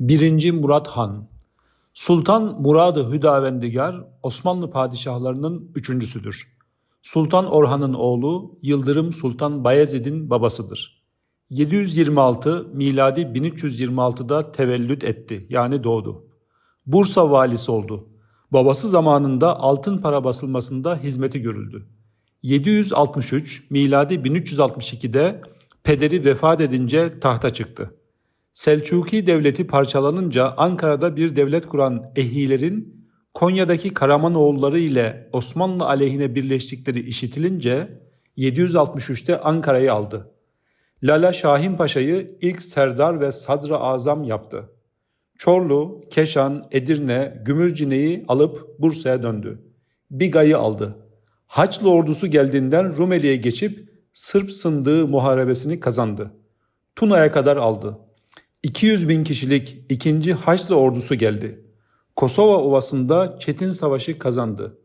1. Murat Han Sultan Murad-ı Hüdavendigar Osmanlı padişahlarının üçüncüsüdür. Sultan Orhan'ın oğlu Yıldırım Sultan Bayezid'in babasıdır. 726 miladi 1326'da tevellüt etti yani doğdu. Bursa valisi oldu. Babası zamanında altın para basılmasında hizmeti görüldü. 763 miladi 1362'de pederi vefat edince tahta çıktı. Selçuki devleti parçalanınca Ankara'da bir devlet kuran Ehilerin Konya'daki Karamanoğulları ile Osmanlı aleyhine birleştikleri işitilince 763'te Ankara'yı aldı. Lala Şahin Paşa'yı ilk serdar ve sadra azam yaptı. Çorlu, Keşan, Edirne, Gümülcine'yi alıp Bursa'ya döndü. Biga'yı aldı. Haçlı ordusu geldiğinden Rumeli'ye geçip Sırp sındığı muharebesini kazandı. Tuna'ya kadar aldı. 200 bin kişilik ikinci Haçlı ordusu geldi. Kosova Ovası'nda Çetin Savaşı kazandı.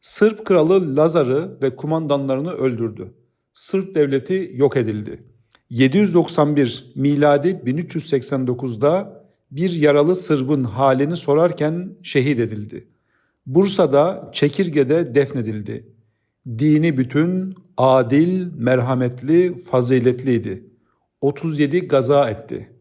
Sırp kralı Lazar'ı ve kumandanlarını öldürdü. Sırp devleti yok edildi. 791 miladi 1389'da bir yaralı Sırbın halini sorarken şehit edildi. Bursa'da Çekirge'de defnedildi. Dini bütün, adil, merhametli, faziletliydi. 37 gaza etti.